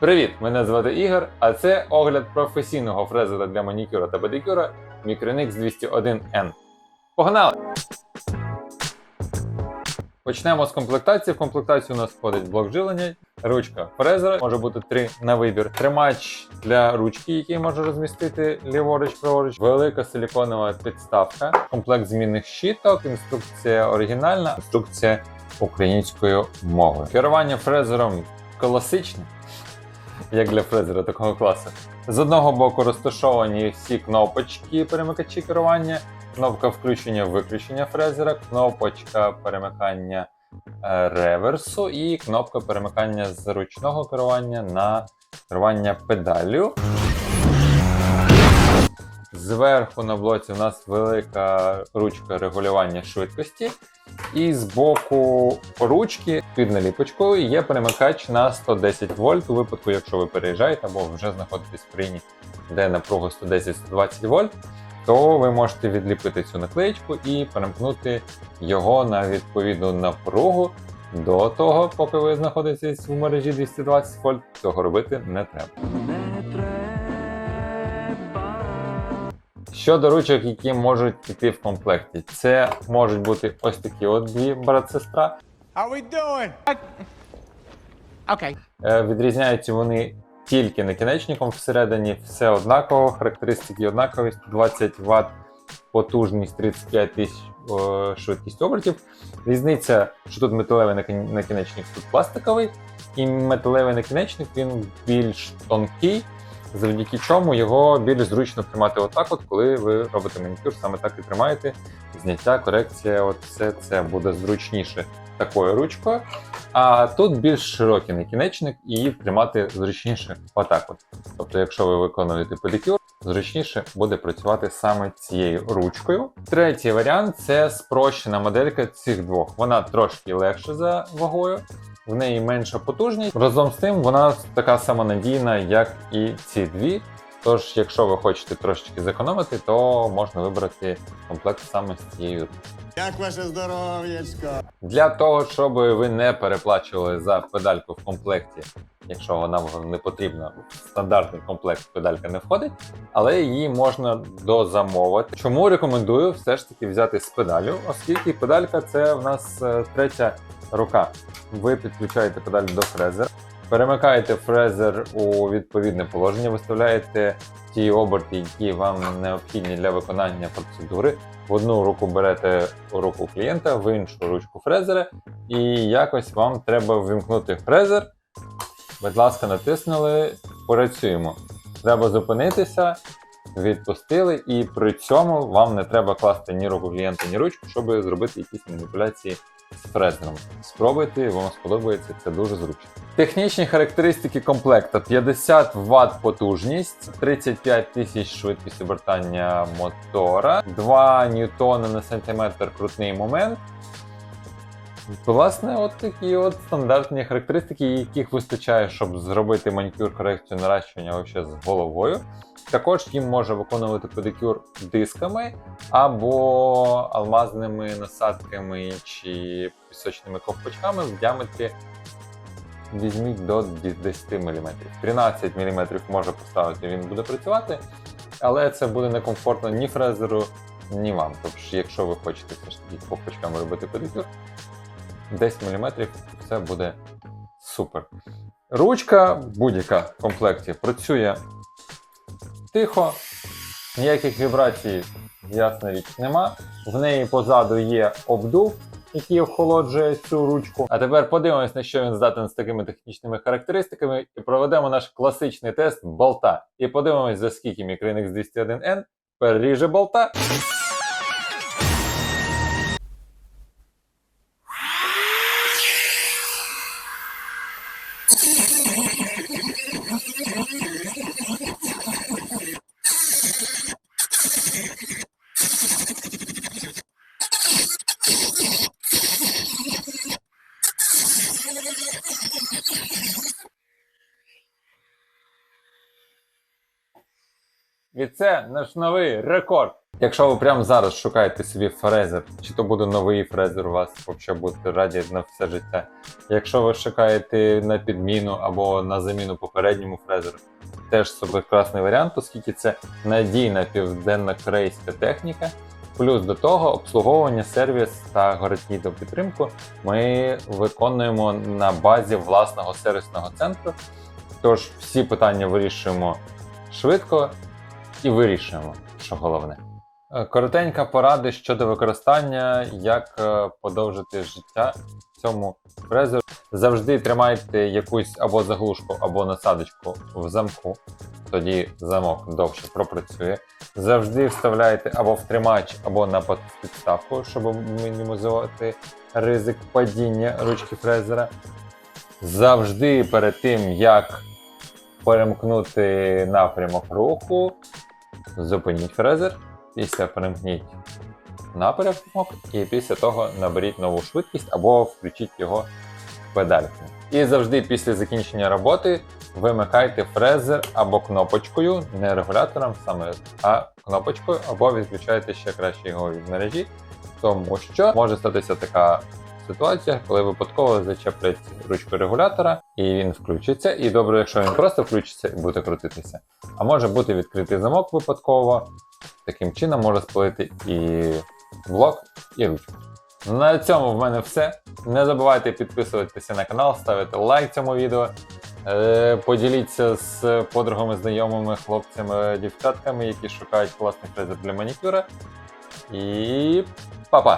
Привіт! Мене звати Ігор, а це огляд професійного фрезера для манікюра та педикюра Micronix 201N. Погнали! Почнемо з комплектації. В комплектацію у нас входить блок живлення, ручка фрезера, може бути три на вибір, тримач для ручки, який може розмістити ліворуч, праворуч, велика силіконова підставка, комплект змінних щиток, інструкція оригінальна, інструкція українською мовою. Керування фрезером класичне, як для фрезера такого класу. З одного боку розташовані всі кнопочки перемикачі керування, кнопка включення-виключення фрезера, кнопочка перемикання е, реверсу і кнопка перемикання з ручного керування на керування педаллю. Зверху на блоці у нас велика ручка регулювання швидкості. І з боку ручки під наліпочкою є перемикач на 110 вольт у випадку, якщо ви переїжджаєте або вже знаходитесь в країні, де напруга 110-120 вольт, то ви можете відліпити цю наклеєчку і перемкнути його на відповідну напругу. До того, поки ви знаходитесь в мережі 220 вольт, цього робити не треба. Щодо ручок, які можуть піти в комплекті, це можуть бути ось такі от дві брат-сестра. How we doing? Okay. Е, Відрізняються вони тільки накінечником, всередині все однаково, характеристики однакові, 120 Вт, потужність 35 тисяч е, швидкість обертів. Різниця, що тут металевий накінечник, тут пластиковий, і металевий накінечник він більш тонкий, завдяки чому його більш зручно тримати отак, от, коли ви робите манікюр, саме так і тримаєте. Зняття, корекція, от все це буде зручніше такою ручкою. А тут більш широкий накінечник і тримати зручніше отак. От. Тобто, якщо ви виконуєте педикюр, зручніше буде працювати саме цією ручкою. Третій варіант це спрощена моделька цих двох. Вона трошки легша за вагою, в неї менша потужність. Разом з тим, вона така самонадійна, як і ці дві. Тож, якщо ви хочете трошечки зекономити, то можна вибрати комплект саме з цією. Як ваше здоров'ячко? Для того, щоб ви не переплачували за педальку в комплекті, якщо вона вам не потрібна, стандартний комплект педалька не входить, але її можна дозамовити. Чому рекомендую все ж таки взяти з педалю, оскільки педалька це в нас е, третя рука. Ви підключаєте педаль до фрезера, перемикаєте фрезер у відповідне положення, виставляєте ті оберти, які вам необхідні для виконання процедури. В одну руку берете руку клієнта, в іншу ручку фрезера, і якось вам треба ввімкнути фрезер. Будь ласка, натиснули, працюємо. Треба зупинитися, відпустили, і при цьому вам не треба класти ні руку клієнта, ні ручку, щоб зробити якісь маніпуляції з фрезером. Спробуйте, вам сподобається, це дуже зручно. Технічні характеристики комплекта: 50 Вт потужність, 35 тисяч швидкість обертання мотора, 2 ньютони на сантиметр крутний момент. Власне, от такі от стандартні характеристики, яких вистачає, щоб зробити манікюр корекцію наращування вообще з головою. Також їм може виконувати педикюр дисками або алмазними насадками чи пісочними ковпачками в діаметрі візьміть до 10 мм. 13 мм може поставити, він буде працювати, але це буде некомфортно ні фрезеру, ні вам. Тобто, якщо ви хочете ковпачками робити педикюр, 10 мм це буде супер. Ручка будь-яка в комплекті працює тихо, ніяких вібрацій, ясна річ, нема. В неї позаду є обдув, який охолоджує цю ручку. А тепер подивимось, на що він здатен з такими технічними характеристиками, і проведемо наш класичний тест болта. І подивимось, за скільки Micronix 201N переріже болта. І це наш новий рекорд. Якщо ви прямо зараз шукаєте собі фрезер, чи то буде новий фрезер у вас, взагалі будете раді на все життя. Якщо ви шукаєте на підміну або на заміну попередньому фрезеру, теж супер класний варіант, оскільки це надійна південна корейська техніка. Плюс до того обслуговування, сервіс та гарантійну підтримку ми виконуємо на базі власного сервісного центру. Тож всі питання вирішуємо швидко і вирішуємо, що головне. Е, Коротенька порада щодо використання, як е, подовжити життя цьому фрезеру. Завжди тримайте якусь або заглушку, або насадочку в замку, тоді замок довше пропрацює. Завжди вставляйте або в тримач, або на підставку, щоб мінімізувати ризик падіння ручки фрезера. Завжди перед тим, як перемкнути напрямок руху, зупиніть фрезер, після перемкніть напрямок, і після того наберіть нову швидкість або включіть його в педальку. І завжди після закінчення роботи вимикайте фрезер або кнопочкою, не регулятором саме, а кнопочкою, або відключайте ще краще його від мережі, тому що може статися така ситуація, коли випадково зачеплять ручку регулятора і він включиться. І добре, якщо він просто включиться і буде крутитися. А може бути відкритий замок випадково. Таким чином може спалити і блок, і ручку. На цьому в мене все. Не забувайте підписуватися на канал, ставити лайк цьому відео. Е, Поділіться з подругами, знайомими, хлопцями, дівчатками, які шукають класний фрезер для манікюра. І па-па!